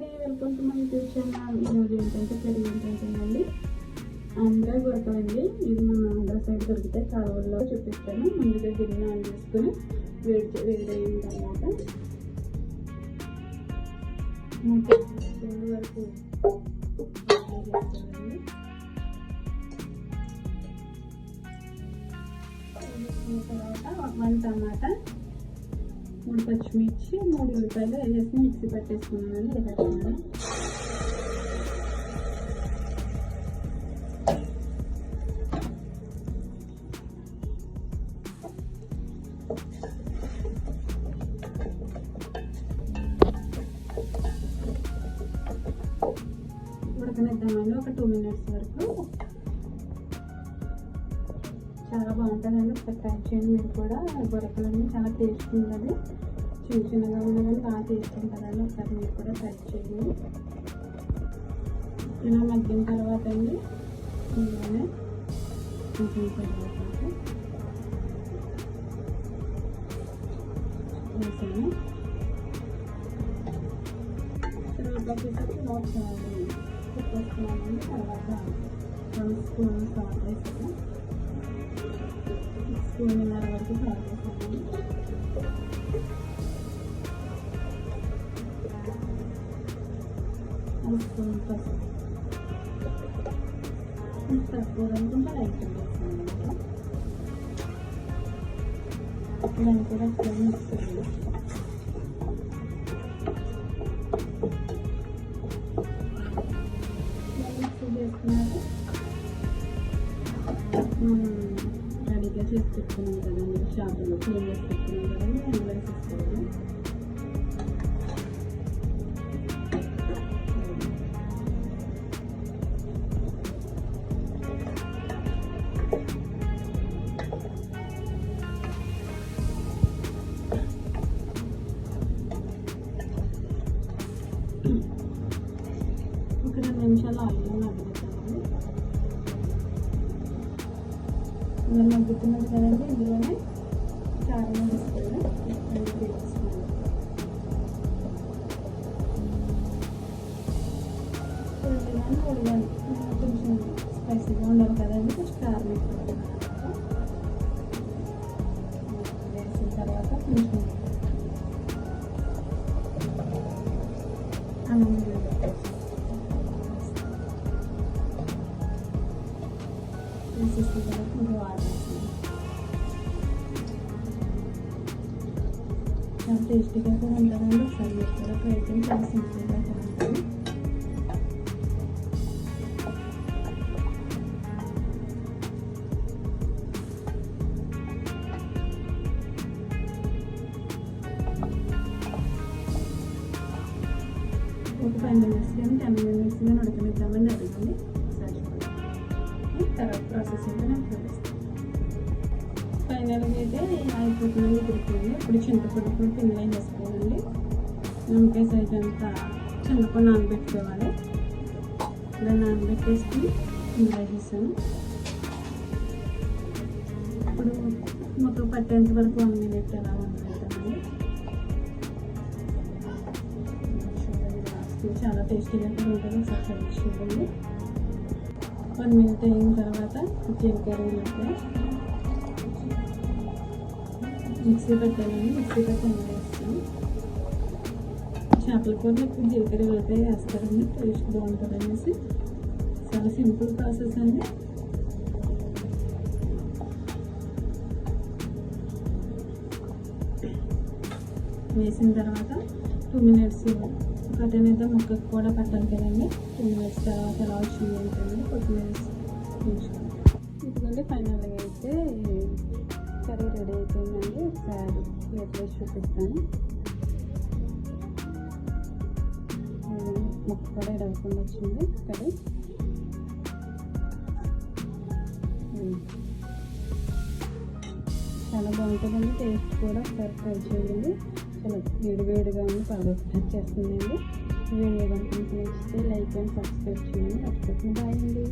అండి welcome to my YouTube channel ఈరోజు ఏంటంటే కర్రీ ఏంటంటేనండి ఆంధ్ర గురకలండి ఇది మన ఆంధ్ర సైడ్ దొరికితే కాలువల్లో చూపిస్తాను. ముందుగా గిన్నె ఆన్ చేసుకుని వేడి చే- వేడి అయిన తర్వాత మూడు వరకు తర్వాత వన్ టమాటా మూడు పచ్చిమిర్చి మూడు ఉల్లిపాయలు వేసి మిక్సీ పట్టేసుకున్నాను వేసేస్తున్నాను ఉడకనిద్దామండి ఒక టూ మినిట్స్ వరకు చాలా బాగుంటుందండి. ఒకసారి ట్రై చేయండి మీరు కూడా గొరకలన్నీ చాలా టేస్ట్ ఉంటుంది. చిన్న చిన్నగా ఉన్నదని బాగా టేస్ట్ ఉంటుందండి. ఒకసారి మీరు కూడా ట్రై చేయండి. ఇలా మగ్గిన తర్వాత అండి ఇందులోనే మగ్గిన తర్వాత వేసాను. తర్వాత వచ్చేసరికి ఒకసారి తర్వాత రెండు స్పూన్ సాల్ట్ వేసాను ఒక స్పూన్ పసుపు మీకు తక్కువ అనుకుంటే లైట్ వేసాను దాన్ని కూడా ఒకసారి మిక్స్ చేయాలి మిక్సీ చేసుకున్నాక మనం రెడీగా చేసి పెట్టుకున్నాం కదండి షాపులో క్లీన్ చేసి పెట్టుకున్నాం కదండి రెండు నిమిషాలు ఆయిల్ మగ్గుతామండి ఇలా మగ్గుతున్నది కదండి ఇందులోనే కారం వేసుకోవాలి రెండు టేబుల్ స్పూన్లు. ఉల్లిగాని ఉల్లిగాని కొంచెం స్పైసీగా ఉండాలి కదండి కొంచెం కారం ఎక్కువ వేసిన తర్వాత కొంచెం అన్నం టేస్టీగా కూడా ఉంటుందండి ఒకసారి మీరు కూడా ట్రై చేయండి చాలా సింపుల్గా కూడా ఉంటుంది ఒక ఫైవ్ మినిట్స్ కానీ టెన్ మినిట్స్ కానీ ఉడకనిద్దామని అడిగింది ఒకసారి చూడండి తర్వాత ప్రాసెస్ నేను చూపిస్తాను ఫైనల్గా అయితే అయిపోతుంది ఉడికింది ఇప్పుడు చింతపండు కూడా పిండిలో వేసుకోవాలండి నిమ్మకాయ సైజ్ అంతా చింతపండు నానబెట్టుకోవాలి ఇలా నానబెట్టేసుకుని ఇందులో వేసేసాను ఇప్పుడు మొత్తం పట్టేంత వరకు వన్ మినిట్ అలా వన్ చాలా టేస్టీగా కూడా ఉంటుంది ఒకసారి చూడండి వన్ మినిట్ అయిన తర్వాత జీలకర్ర ఉల్లిపాయ మిక్సీ పెట్టాలండి మిక్సీ పెట్టి వేస్తాను చేపల కూర ఎక్కువ జీలకర్ర ఉల్లిపాయ వేస్తారండి టేస్ట్ బాగుంటుంది అనేసి చాలా సింపుల్ ప్రాసెస్ అండి వేసిన తర్వాత టూ మినిట్స్ కట్టన్ అయితే ముక్కకు కూడా పట్టాలి కదండి. టూ మినిట్స్ తర్వాత ఎలా వచ్చింది ఏంటండి కొత్తిమీర తీసుకోండి ఇదిగోండి ఫైనల్గా అయితే కర్రీ రెడీ అయిపోయిందండి. ఒకసారి ప్లేట్ వేసి చూపిస్తాను. ముక్క కూడా ఎడవకుండా వచ్చింది. కర్రీ. చాలా బాగుంటుందండి. టేస్ట్ కూడా ఒకసారి ట్రై చేయండి. చాలా వేడి వేడిగా ఉంది చేస్తుందండి వీడియో కనుక నచ్చితే లైక్ అండ్ సబ్స్క్రైబ్ చేయండి. మర్చిపోతుంది బాయ్ అండి.